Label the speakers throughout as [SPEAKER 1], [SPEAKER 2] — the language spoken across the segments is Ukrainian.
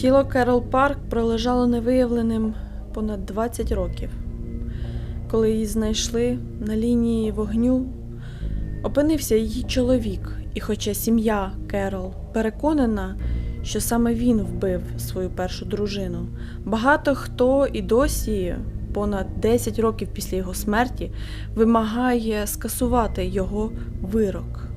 [SPEAKER 1] Тіло Керол Парк пролежало невиявленим понад 20 років. Коли її знайшли на лінії вогню, опинився її чоловік, і хоча сім'я Керол переконана, що саме він вбив свою першу дружину, багато хто і досі, понад 10 років після його смерті, вимагає скасувати його вирок.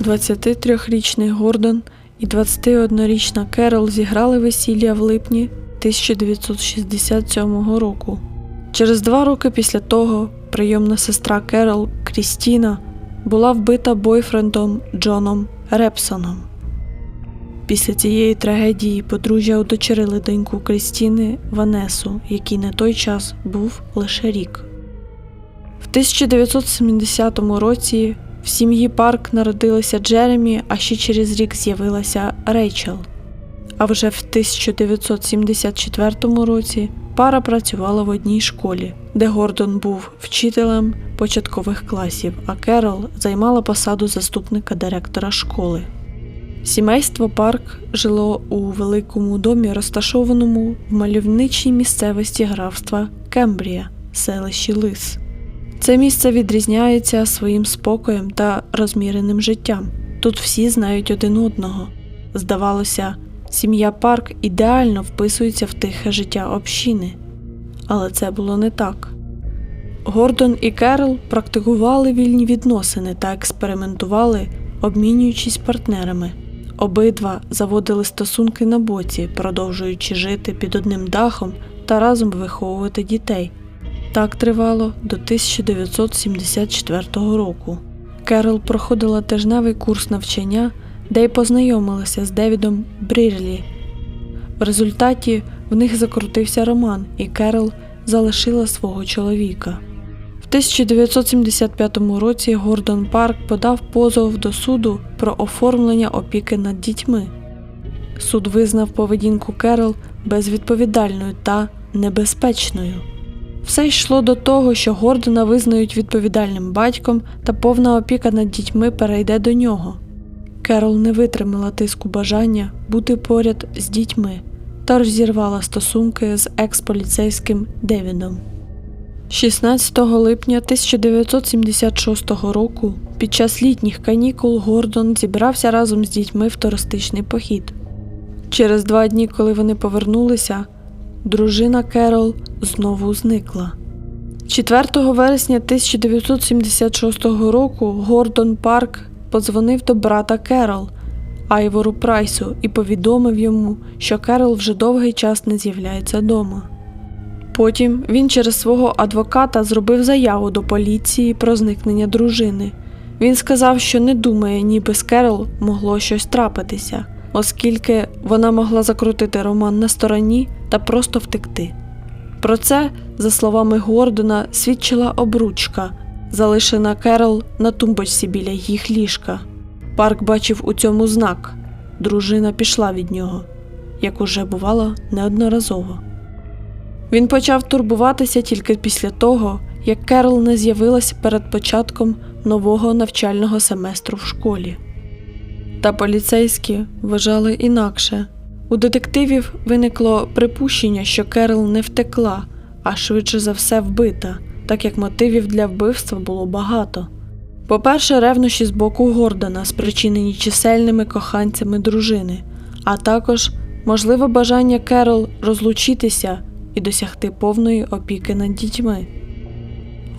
[SPEAKER 1] 23-річний Гордон і 21-річна Керол зіграли весілля в липні 1967 року. Через два роки після того прийомна сестра Керол Крістіна була вбита бойфрендом Джоном Репсоном. Після цієї трагедії подружжя удочерили доньку Крістіни Ванесу, якій на той час був лише рік. В 1970 році в сім'ї Парк народилися Джеремі, а ще через рік з'явилася Рейчел. А вже в 1974 році пара працювала в одній школі, де Гордон був вчителем початкових класів, а Керол займала посаду заступника директора школи. Сімейство Парк жило у великому домі, розташованому в мальовничій місцевості графства Кембрія, селищі Лис. Це місце відрізняється своїм спокоєм та розміреним життям. Тут всі знають один одного. Здавалося, сім'я Парк ідеально вписується в тихе життя общини. Але це було не так. Гордон і Керол практикували вільні відносини та експериментували, обмінюючись партнерами. Обидва заводили стосунки на боці, продовжуючи жити під одним дахом та разом виховувати дітей. Так тривало до 1974 року. Керол проходила тижневий курс навчання, де й познайомилася з Девідом Брірлі. В результаті в них закрутився роман, і Керол залишила свого чоловіка. В 1975 році Гордон Парк подав позов до суду про оформлення опіки над дітьми. Суд визнав поведінку Керол безвідповідальною та небезпечною. Все йшло до того, що Гордона визнають відповідальним батьком та повна опіка над дітьми перейде до нього. Керол не витримала тиску бажання бути поряд з дітьми та розірвала стосунки з екс-поліцейським Девідом. 16 липня 1976 року під час літніх канікул Гордон зібрався разом з дітьми в туристичний похід. Через два дні, коли вони повернулися, дружина Керол знову зникла. 4 вересня 1976 року Гордон Парк подзвонив до брата Керол Айвору Прайсу і повідомив йому, що Керол вже довгий час не з'являється вдома. Потім він через свого адвоката зробив заяву до поліції про зникнення дружини. Він сказав, що не думає, ніби з Керол могло щось трапитися, оскільки вона могла закрутити роман на стороні та просто втекти. Про це, за словами Гордона, свідчила обручка, залишена Керол на тумбочці біля їх ліжка. Парк бачив у цьому знак дружина пішла від нього, як уже бувало неодноразово. Він почав турбуватися тільки після того, як Керол не з'явилася перед початком нового навчального семестру в школі. Та поліцейські вважали інакше. У детективів виникло припущення, що Керол не втекла, а швидше за все вбита, так як мотивів для вбивства було багато. По-перше, ревнощі з боку Гордона, спричинені чисельними коханцями дружини, а також можливе бажання Керол розлучитися і досягти повної опіки над дітьми.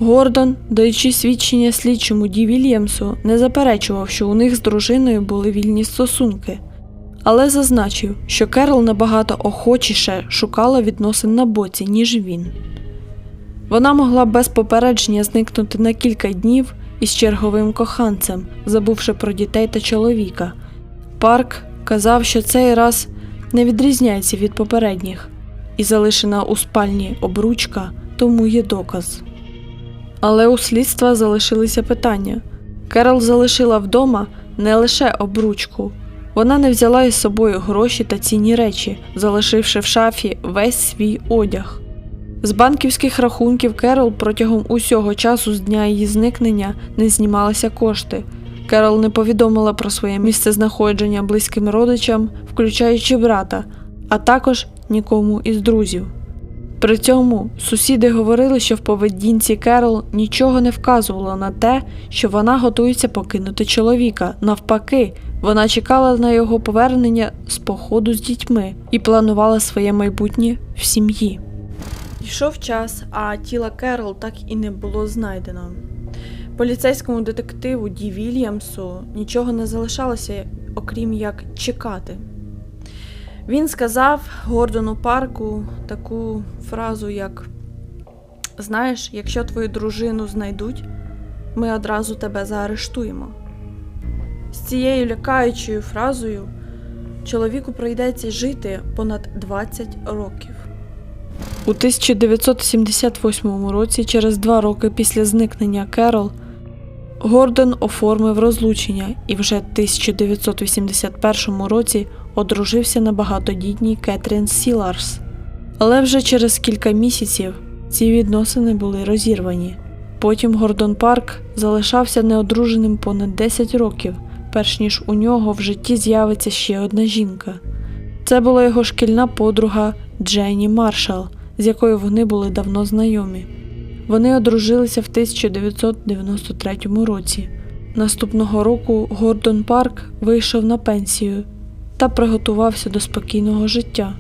[SPEAKER 1] Гордон, даючи свідчення слідчому Ді Вільямсу, не заперечував, що у них з дружиною були вільні стосунки, але зазначив, що Керол набагато охочіше шукала відносин на боці, ніж він. Вона могла без попередження зникнути на кілька днів із черговим коханцем, забувши про дітей та чоловіка. Парк казав, що цей раз не відрізняється від попередніх, і залишена у спальні обручка тому є доказ. Але у слідства залишилися питання. Керол залишила вдома не лише обручку, вона не взяла із собою гроші та цінні речі, залишивши в шафі весь свій одяг. З банківських рахунків Керол протягом усього часу з дня її зникнення не знімалися кошти. Керол не повідомила про своє місцезнаходження близьким родичам, включаючи брата, а також нікому із друзів. При цьому сусіди говорили, що в поведінці Керол нічого не вказувало на те, що вона готується покинути чоловіка. Навпаки, вона чекала на його повернення з походу з дітьми і планувала своє майбутнє в сім'ї. Йшов час, а тіла Керол так і не було знайдено. Поліцейському детективу Ді Вільямсу нічого не залишалося, окрім як чекати. Він сказав Гордону Парку таку фразу, як Знаєш, якщо твою дружину знайдуть, ми одразу тебе заарештуємо. З цією лякаючою фразою чоловіку прийдеться жити понад 20 років. У 1978 році, через два роки після зникнення Керол, Гордон оформив розлучення і вже в 1981 році одружився на багатодітній Кетрін Сіларс. Але вже через кілька місяців ці відносини були розірвані. Потім Гордон Парк залишався неодруженим понад 10 років, перш ніж у нього в житті з'явиться ще одна жінка. Це була його шкільна подруга Дженні Маршал, з якою вони були давно знайомі. Вони одружилися в 1993 році. Наступного року Гордон Парк вийшов на пенсію та приготувався до спокійного життя.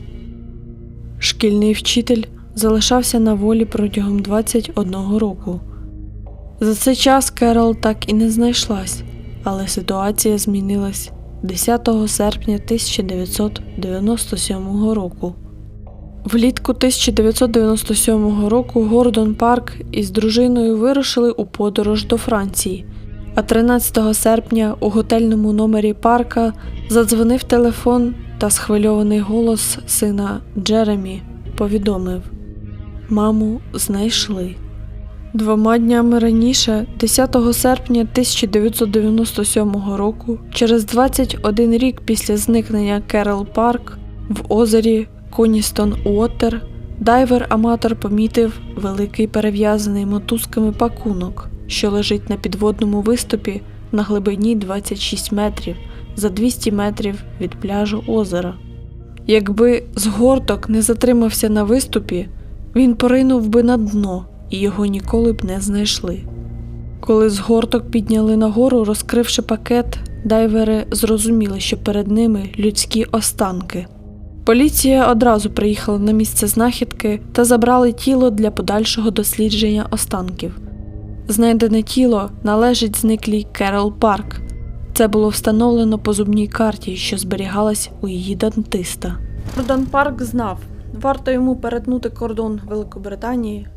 [SPEAKER 1] Шкільний вчитель залишався на волі протягом 21 року. За цей час Керол так і не знайшлась, але ситуація змінилась 10 серпня 1997 року. Влітку 1997 року Гордон Парк із дружиною вирушили у подорож до Франції, а 13 серпня у готельному номері парка задзвонив телефон та схвильований голос сина Джеремі повідомив: Маму знайшли. Двома днями раніше, 10 серпня 1997 року, через 21 рік після зникнення Керол Парк в озері Коністон Уотер, дайвер-аматор помітив великий перев'язаний мотузками пакунок, що лежить на підводному виступі на глибині 26 метрів за 200 метрів від пляжу озера. Якби згорток не затримався на виступі, він поринув би на дно і його ніколи б не знайшли. Коли згорток підняли нагору, розкривши пакет, дайвери зрозуміли, що перед ними людські останки. Поліція одразу приїхала на місце знахідки та забрали тіло для подальшого дослідження останків. Знайдене тіло належить зниклій Керол Парк. Це було встановлено по зубній карті, що зберігалась у її дантиста. Гордон Парк знав, варто йому перетнути кордон Великобританії,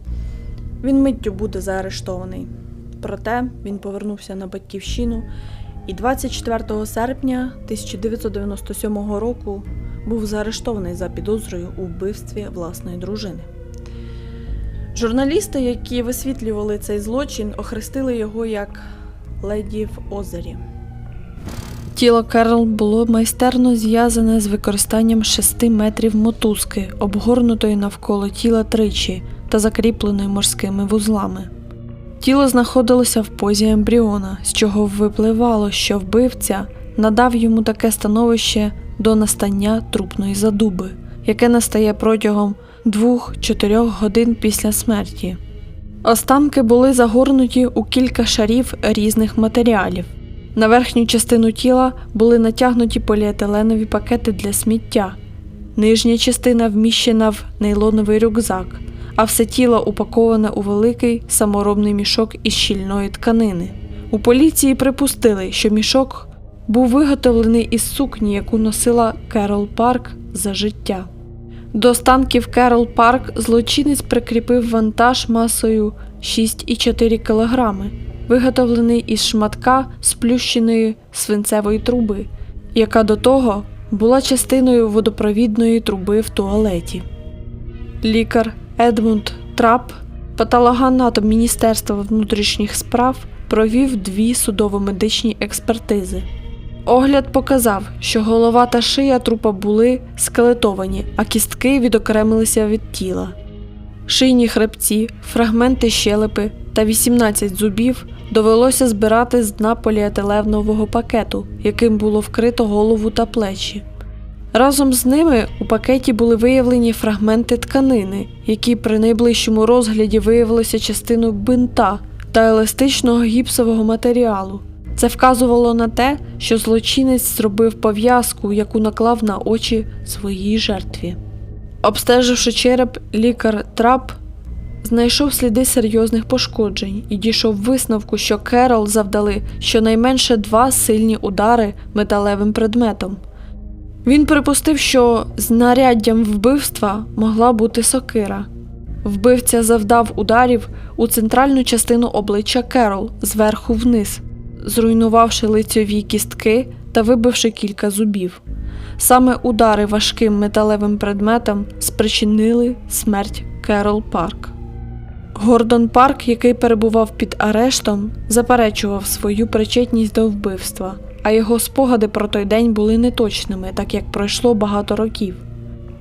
[SPEAKER 1] він миттю буде заарештований. Проте він повернувся на батьківщину і 24 серпня 1997 року був заарештований за підозрою у вбивстві власної дружини. Журналісти, які висвітлювали цей злочин, охрестили його як леді в озері. Тіло Керол було майстерно зв'язане з використанням 6 метрів мотузки, обгорнутої навколо тіла тричі та закріпленої морськими вузлами. Тіло знаходилося в позі ембріона, з чого випливало, що вбивця надав йому таке становище до настання трупної задуби, яке настає протягом 2-4 годин після смерті. Останки були загорнуті у кілька шарів різних матеріалів. На верхню частину тіла були натягнуті поліетиленові пакети для сміття. Нижня частина вміщена в нейлоновий рюкзак, а все тіло упаковане у великий саморобний мішок із щільної тканини. У поліції припустили, що мішок був виготовлений із сукні, яку носила Керол Парк за життя. До останків Керол Парк злочинець прикріпив вантаж масою 6,4 кг, виготовлений із шматка сплющеної свинцевої труби, яка до того була частиною водопровідної труби в туалеті. Лікар Едмунд Трап, патологоанатом Міністерства внутрішніх справ, провів дві судово-медичні експертизи. Огляд показав, що голова та шия трупа були скелетовані, а кістки відокремилися від тіла. Шийні хребці, фрагменти щелепи та 18 зубів довелося збирати з дна поліетиленового пакету, яким було вкрито голову та плечі. Разом з ними у пакеті були виявлені фрагменти тканини, які при найближчому розгляді виявилися частиною бинта та еластичного гіпсового матеріалу. Це вказувало на те, що злочинець зробив пов'язку, яку наклав на очі своїй жертві. Обстеживши череп, лікар Трап знайшов сліди серйозних пошкоджень і дійшов висновку, що Керол завдали щонайменше два сильні удари металевим предметом. Він припустив, що знаряддям вбивства могла бути сокира. Вбивця завдав ударів у центральну частину обличчя Керол зверху вниз, зруйнувавши лицьові кістки та вибивши кілька зубів. Саме удари важким металевим предметом спричинили смерть Керол Парк. Гордон Парк, який перебував під арештом, заперечував свою причетність до вбивства, а його спогади про той день були неточними, так як пройшло багато років.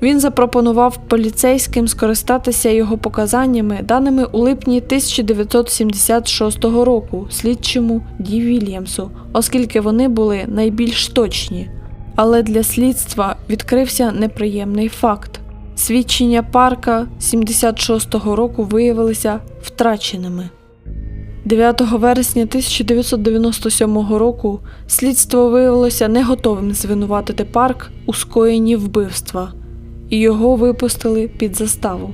[SPEAKER 1] Він запропонував поліцейським скористатися його показаннями, даними у липні 1976 року слідчому Ді Вільямсу, оскільки вони були найбільш точні. Але для слідства відкрився неприємний факт. Свідчення парка 76-го року виявилися втраченими. 9 вересня 1997 року слідство виявилося не готовим звинуватити парк у скоєнні вбивства, і його випустили під заставу.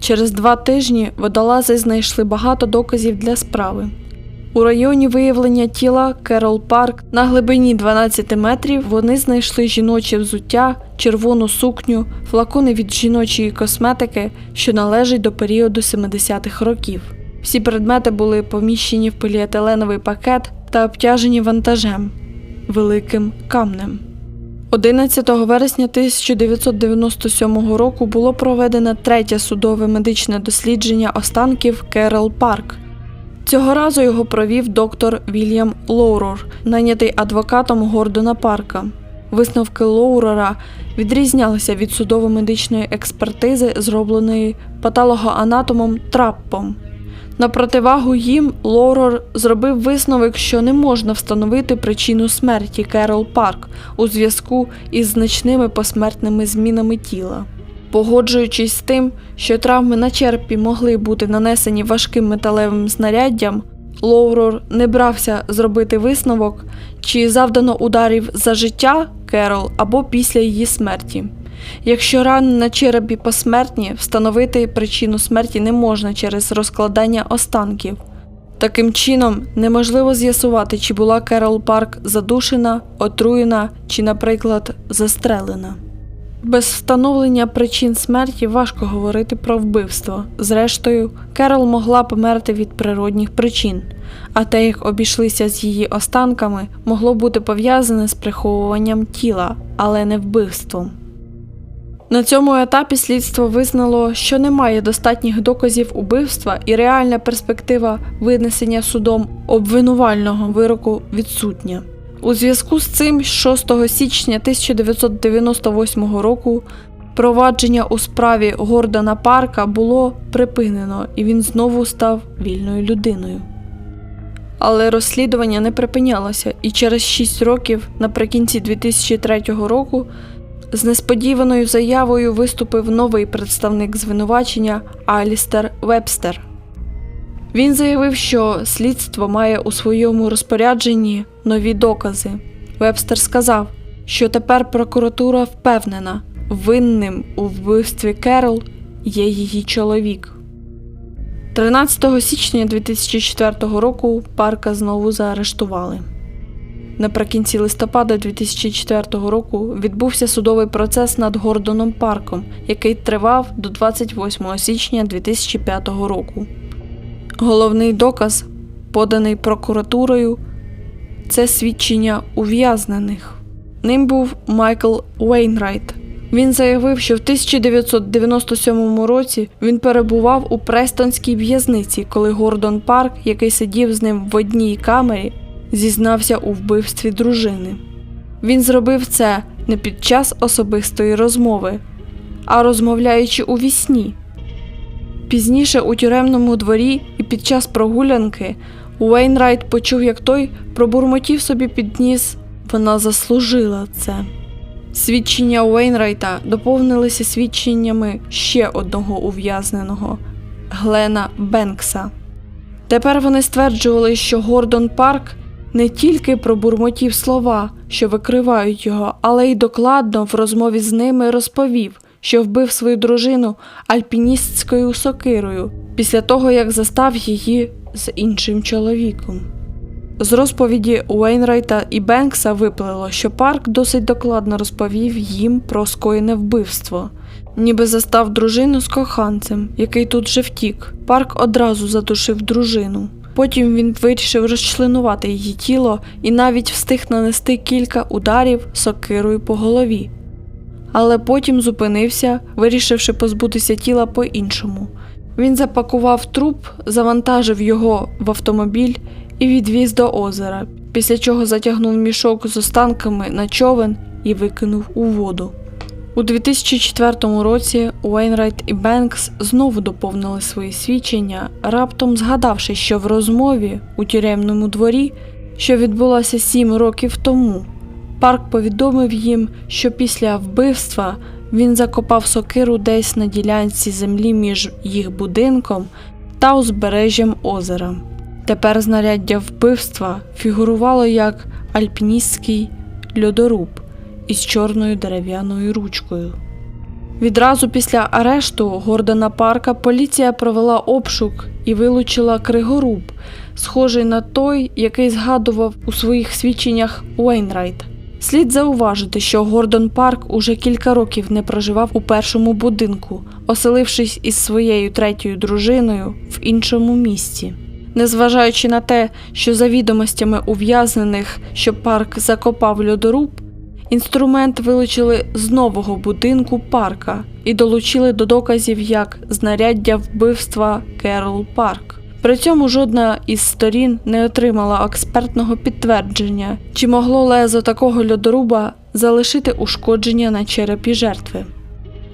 [SPEAKER 1] Через два тижні водолази знайшли багато доказів для справи. У районі виявлення тіла Керол Парк на глибині 12 метрів вони знайшли жіноче взуття, червону сукню, флакони від жіночої косметики, що належать до періоду 70-х років. Всі предмети були поміщені в поліетиленовий пакет та обтяжені вантажем великим камнем. 11 вересня 1997 року було проведено третє судове медичне дослідження останків Керол Парк. Цього разу його провів доктор Вільям Лоурор, найнятий адвокатом Гордона Парка. Висновки Лоурера відрізнялися від судово-медичної експертизи, зробленої патологоанатомом Траппом. На противагу їм Лоурер зробив висновок, що не можна встановити причину смерті Керол Парк у зв'язку із значними посмертними змінами тіла. Погоджуючись з тим, що травми на черепі могли бути нанесені важким металевим знаряддям, Лоурор не брався зробити висновок, чи завдано ударів за життя Керол або після її смерті. Якщо рани на черепі посмертні, встановити причину смерті не можна через розкладання останків. Таким чином, неможливо з'ясувати, чи була Керол Парк задушена, отруєна чи, наприклад, застрелена. Без встановлення причин смерті важко говорити про вбивство. Зрештою, Керол могла померти від природних причин, а те, як обійшлися з її останками, могло бути пов'язане з приховуванням тіла, але не вбивством. На цьому етапі слідство визнало, що немає достатніх доказів убивства і реальна перспектива винесення судом обвинувального вироку відсутня. У зв'язку з цим, 6 січня 1998 року провадження у справі Гордона Парка було припинено, і він знову став вільною людиною. Але розслідування не припинялося, і через 6 років, наприкінці 2003 року, з несподіваною заявою виступив новий представник звинувачення Алістер Вебстер. Він заявив, що слідство має у своєму розпорядженні нові докази. Вебстер сказав, що тепер прокуратура впевнена, винним у вбивстві Керол є її чоловік. 13 січня 2004 року парка знову заарештували. Наприкінці листопада 2004 року відбувся судовий процес над Гордоном Парком, який тривав до 28 січня 2005 року. Головний доказ, поданий прокуратурою, це свідчення ув'язнених. Ним був Майкл Уейнрайт. Він заявив, що в 1997 році він перебував у Престонській в'язниці, коли Гордон Парк, який сидів з ним в одній камері, зізнався у вбивстві дружини. Він зробив це не під час особистої розмови, а розмовляючи у вісні. Пізніше у тюремному дворі і під час прогулянки Уейнрайт почув, як той пробурмотів собі під ніс Вона заслужила це. Свідчення Уейнрайта доповнилися свідченнями ще одного ув'язненого Глена Бенкса. Тепер вони стверджували, що Гордон Парк не тільки пробурмотів слова, що викривають його, але й докладно в розмові з ними розповів, що вбив свою дружину альпіністською сокирою після того, як застав її з іншим чоловіком. З розповіді Уейнрайта і Бенкса виплило, що парк досить докладно розповів їм про скоєне вбивство, ніби застав дружину з коханцем, який тут же втік. Парк одразу задушив дружину. Потім він вирішив розчленувати її тіло і навіть встиг нанести кілька ударів сокирою по голові. Але потім зупинився, вирішивши позбутися тіла по-іншому. Він запакував труп, завантажив його в автомобіль і відвіз до озера, після чого затягнув мішок з останками на човен і викинув у воду. У 2004 році Уейнрайт і Бенкс знову доповнили свої свідчення, раптом згадавши, що в розмові у тюремному дворі, що відбулося сім років тому, парк повідомив їм, що після вбивства він закопав сокиру десь на ділянці землі між їх будинком та узбережжям озера. Тепер знаряддя вбивства фігурувало як альпіністський льодоруб із чорною дерев'яною ручкою. Відразу після арешту Гордона Парка поліція провела обшук і вилучила кригоруб, схожий на той, який згадував у своїх свідченнях Уейнрайт. Слід зауважити, що Гордон Парк уже кілька років не проживав у першому будинку, оселившись із своєю третьою дружиною в іншому місті. Незважаючи на те, що за відомостями ув'язнених, що парк закопав льодоруб, інструмент вилучили з нового будинку парка і долучили до доказів як знаряддя вбивства Керол Парк. При цьому жодна із сторін не отримала експертного підтвердження, чи могло лезо такого льодоруба залишити ушкодження на черепі жертви.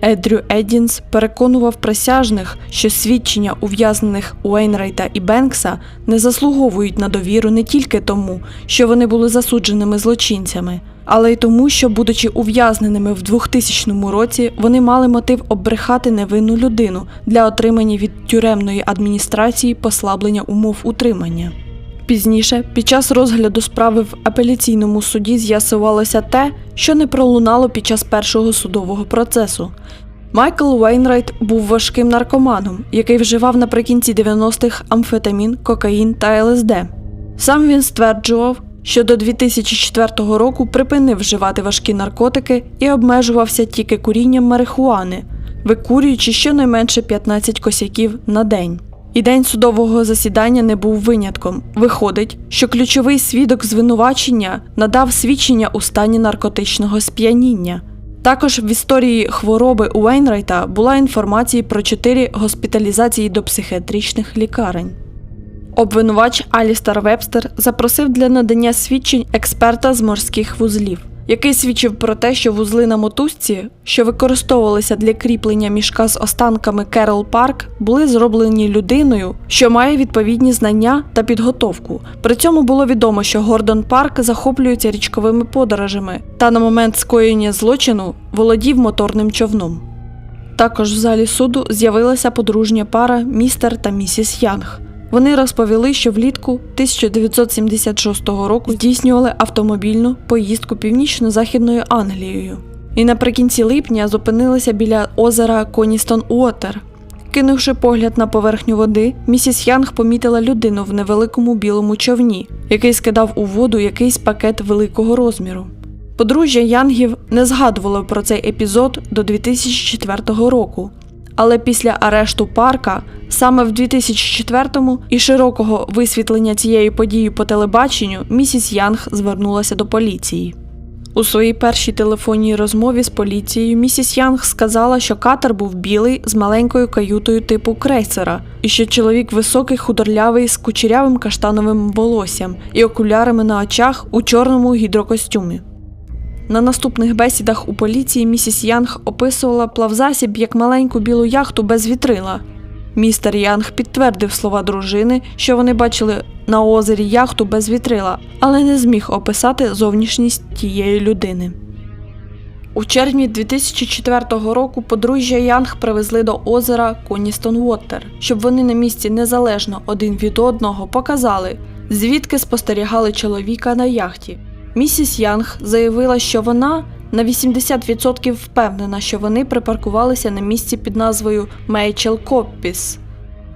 [SPEAKER 1] Едрю Еддінс переконував присяжних, що свідчення ув'язнених Уейнрайта і Бенкса не заслуговують на довіру не тільки тому, що вони були засудженими злочинцями, але й тому, що, будучи ув'язненими в 2000 році, вони мали мотив обрехати невинну людину для отримання від тюремної адміністрації послаблення умов утримання. Пізніше, під час розгляду справи в апеляційному суді з'ясувалося те, що не пролунало під час першого судового процесу. Майкл Уейнрайт був важким наркоманом, який вживав наприкінці 90-х амфетамін, кокаїн та ЛСД. Сам він стверджував, що до 2004 року припинив вживати важкі наркотики і обмежувався тільки курінням марихуани, викурюючи щонайменше 15 косяків на день. І день судового засідання не був винятком. Виходить, що ключовий свідок звинувачення надав свідчення у стані наркотичного сп'яніння. Також в історії хвороби Уейнрайта була інформація про чотири госпіталізації до психіатричних лікарень. Обвинувач Алістер Вебстер запросив для надання свідчень експерта з морських вузлів, який свідчив про те, що вузли на мотузці, що використовувалися для кріплення мішка з останками Керол Парк, були зроблені людиною, що має відповідні знання та підготовку. При цьому було відомо, що Гордон Парк захоплюється річковими подорожами та на момент скоєння злочину володів моторним човном. Також в залі суду з'явилася подружня пара містер та місіс Янг. Вони розповіли, що влітку 1976 року здійснювали автомобільну поїздку північно-західною Англією. І наприкінці липня зупинилися біля озера Коністон Уотер. Кинувши погляд на поверхню води, місіс Янг помітила людину в невеликому білому човні, який скидав у воду якийсь пакет великого розміру. Подружжя Янгів не згадувало про цей епізод до 2004 року, але після арешту парка саме в 2004-му і широкого висвітлення цієї події по телебаченню місіс Янг звернулася до поліції. У своїй першій телефонній розмові з поліцією місіс Янг сказала, що катер був білий з маленькою каютою типу крейсера, і що чоловік високий, худорлявий з кучерявим каштановим волоссям і окулярами на очах у чорному гідрокостюмі. На наступних бесідах у поліції місіс Янг описувала плавзасіб як маленьку білу яхту без вітрила. Містер Янг підтвердив слова дружини, що вони бачили на озері яхту без вітрила, але не зміг описати зовнішність тієї людини. У червні 2004 року подружжя Янг привезли до озера Коністон Уотер, щоб вони на місці незалежно один від одного показали, звідки спостерігали чоловіка на яхті. Місіс Янг заявила, що вона на 80% впевнена, що вони припаркувалися на місці під назвою Мейчел Коппіс.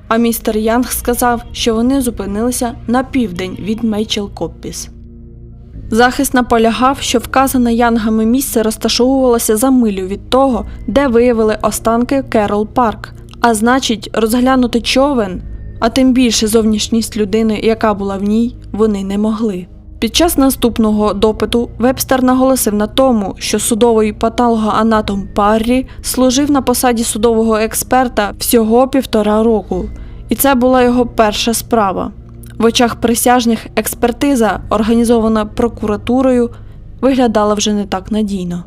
[SPEAKER 1] А містер Янг сказав, що вони зупинилися на південь від Мейчел Коппіс. Захист наполягав, що вказане янгами місце розташовувалося за милю від того, де виявили останки Керол Парк, а значить, розглянути човен, а тим більше зовнішність людини, яка була в ній, вони не могли. Під час наступного допиту Вебстер наголосив на тому, що судовий патологоанатом Паррі служив на посаді судового експерта всього півтора року, і це була його перша справа. В очах присяжних експертиза, організована прокуратурою, виглядала вже не так надійно.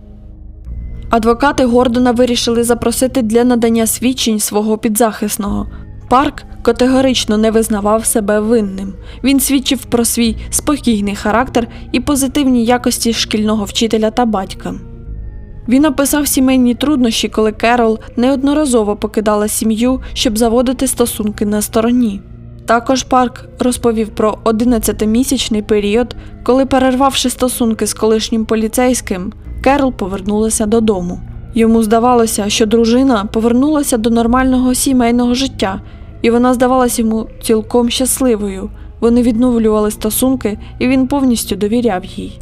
[SPEAKER 1] Адвокати Гордона вирішили запросити для надання свідчень свого підзахисного. Парк категорично не визнавав себе винним. Він свідчив про свій спокійний характер і позитивні якості шкільного вчителя та батька. Він описав сімейні труднощі, коли Керол неодноразово покидала сім'ю, щоб заводити стосунки на стороні. Також Парк розповів про 11-місячний період, коли, перервавши стосунки з колишнім поліцейським, Керол повернулася додому. Йому здавалося, що дружина повернулася до нормального сімейного життя, і вона здавалася йому цілком щасливою. Вони відновлювали стосунки, і він повністю довіряв їй.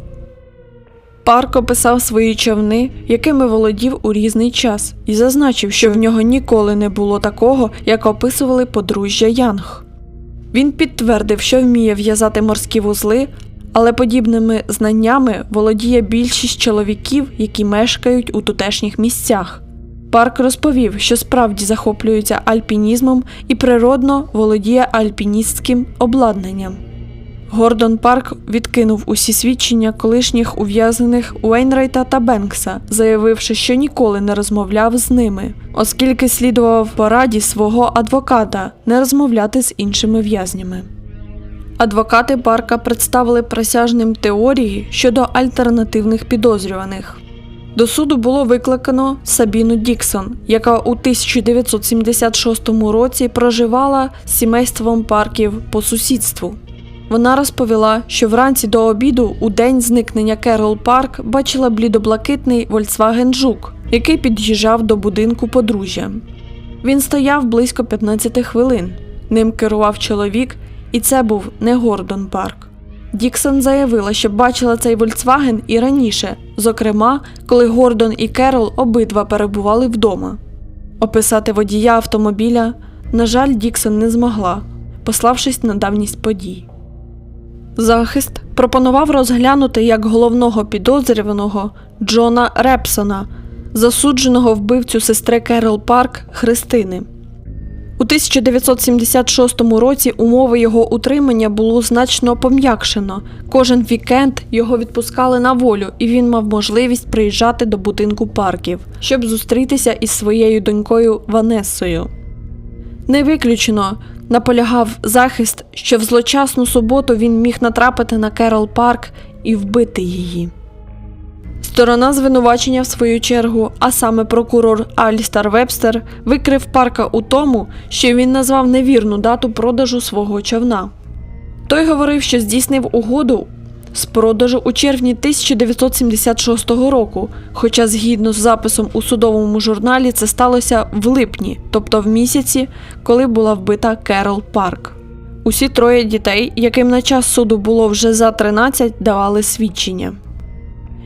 [SPEAKER 1] Парк описав свої човни, якими володів у різний час, і зазначив, що в нього ніколи не було такого, як описували подружжя Янг. Він підтвердив, що вміє в'язати морські вузли, але подібними знаннями володіє більшість чоловіків, які мешкають у тутешніх місцях. Парк розповів, що справді захоплюється альпінізмом і природно володіє альпіністським обладнанням. Гордон Парк відкинув усі свідчення колишніх ув'язнених Уейнрайта та Бенкса, заявивши, що ніколи не розмовляв з ними, оскільки слідував пораді свого адвоката не розмовляти з іншими в'язнями. Адвокати Парка представили присяжним теорії щодо альтернативних підозрюваних. До суду було викликано Сабіну Діксон, яка у 1976 році проживала з сімейством парків по сусідству. Вона розповіла, що вранці до обіду у день зникнення Керол Парк бачила блідоблакитний Volkswagen Жук, який під'їжджав до будинку подружжя. Він стояв близько 15 хвилин. Ним керував чоловік, і це був не Гордон Парк. Діксон заявила, що бачила цей Volkswagen і раніше, зокрема, коли Гордон і Керол обидва перебували вдома. Описати водія автомобіля, на жаль, Діксон не змогла, пославшись на давність подій. Захист пропонував розглянути як головного підозрюваного Джона Репсона, засудженого вбивцю сестри Керол Парк Христини. У 1976 році умови його утримання було значно пом'якшено. Кожен вікенд його відпускали на волю, і він мав можливість приїжджати до будинку парків, щоб зустрітися із своєю донькою Ванессою. Не виключено, наполягав захист, що в злочасну суботу він міг натрапити на Керол Парк і вбити її. Сторона звинувачення, в свою чергу, а саме прокурор Алістар Вебстер, викрив парка у тому, що він назвав невірну дату продажу свого човна. Той говорив, що здійснив угоду з продажу у червні 1976 року, хоча згідно з записом у судовому журналі це сталося в липні, тобто в місяці, коли була вбита Керол Парк. Усі троє дітей, яким на час суду було вже за 13, давали свідчення.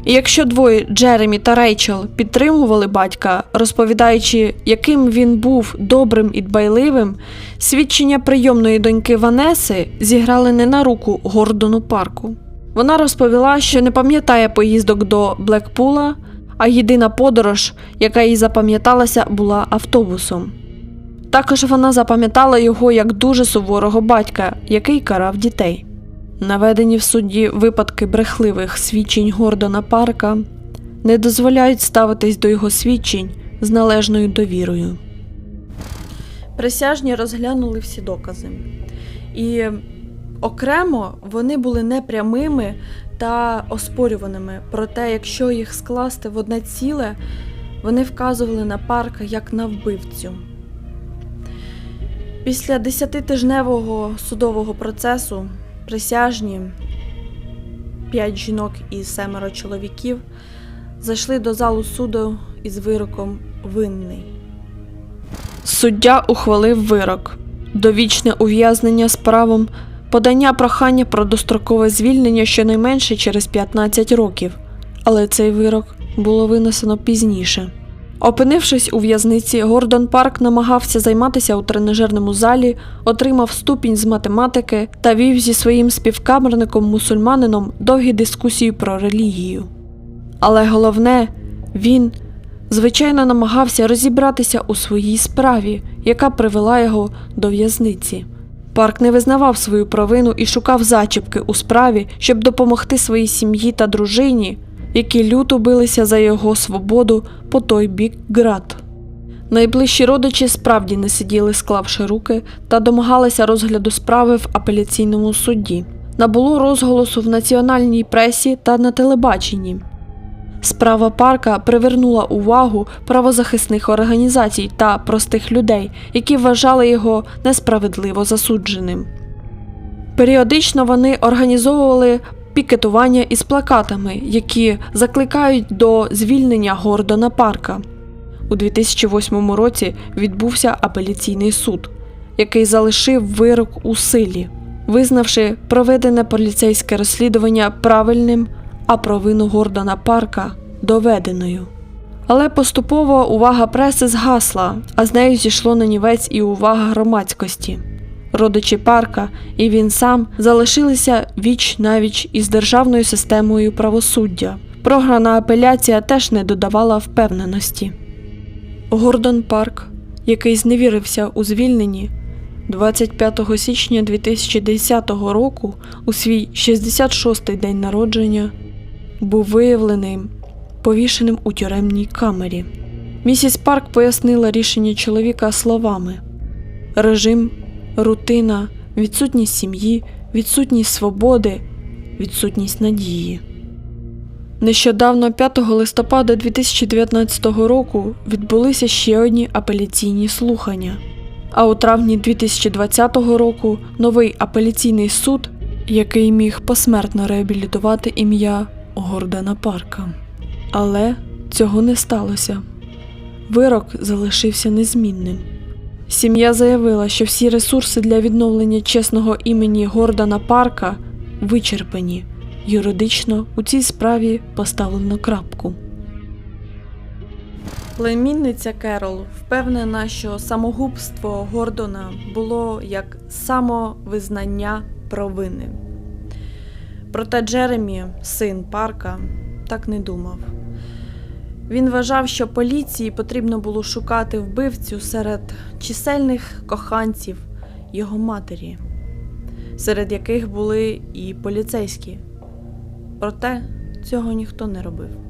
[SPEAKER 1] І якщо двоє Джеремі та Рейчел підтримували батька, розповідаючи, яким він був добрим і дбайливим, свідчення прийомної доньки Ванеси зіграли не на руку Гордону Парку. Вона розповіла, що не пам'ятає поїздок до Блекпула, а єдина подорож, яка їй запам'яталася, була автобусом. Також вона запам'ятала його як дуже суворого батька, який карав дітей. Наведені в суді випадки брехливих свідчень Гордона Парка не дозволяють ставитись до його свідчень з належною довірою. Присяжні розглянули всі докази. І Окремо вони були непрямими та оспорюваними, проте, якщо їх скласти в одне ціле, вони вказували на парка як на вбивцю. Після десятитижневого судового процесу присяжні п'ять жінок і семеро чоловіків зайшли до залу суду із вироком винний. Суддя ухвалив вирок довічне ув'язнення з правом подання прохання про дострокове звільнення щонайменше через 15 років, але цей вирок було винесено пізніше. Опинившись у в'язниці, Гордон Парк намагався займатися у тренажерному залі, отримав ступінь з математики та вів зі своїм співкамерником-мусульманином довгі дискусії про релігію. Але головне, він, звичайно, намагався розібратися у своїй справі, яка привела його до в'язниці. Парк не визнавав свою провину і шукав зачіпки у справі, щоб допомогти своїй сім'ї та дружині, які люто билися за його свободу по той бік ґрат. Найближчі родичі справді не сиділи, склавши руки, та домагалися розгляду справи в апеляційному суді. Набуло розголосу в національній пресі та на телебаченні. Справа парка привернула увагу правозахисних організацій та простих людей, які вважали його несправедливо засудженим. Періодично вони організовували пікетування із плакатами, які закликають до звільнення Гордона Парка. У 2008 році відбувся апеляційний суд, який залишив вирок у силі, визнавши проведене поліцейське розслідування правильним, а провину Гордона Парка доведеною. Але поступово увага преси згасла, а з нею зійшло на нівець і увага громадськості. Родичі парка і він сам залишилися віч навіч із державною системою правосуддя. Програна апеляція теж не додавала впевненості. Гордон Парк, який зневірився у звільненні 25 січня 2010 року, у свій 66-й день народження, був виявлений повішеним у тюремній камері. Місіс Парк пояснила рішення чоловіка словами: режим, рутина, відсутність сім'ї, відсутність свободи, відсутність надії. Нещодавно, 5 листопада 2019 року, відбулися ще одні апеляційні слухання. А у травні 2020 року новий апеляційний суд, який міг посмертно реабілітувати ім'я Гордона Парка. Але цього не сталося. Вирок залишився незмінним. Сім'я заявила, що всі ресурси для відновлення чесного імені Гордона Парка вичерпані. Юридично у цій справі поставлено крапку. Племінниця Керол впевнена, що самогубство Гордона було як самовизнання провини. Проте Джеремі, син Парка, так не думав. Він вважав, що поліції потрібно було шукати вбивцю серед чисельних коханців його матері, серед яких були і поліцейські. Проте цього ніхто не робив.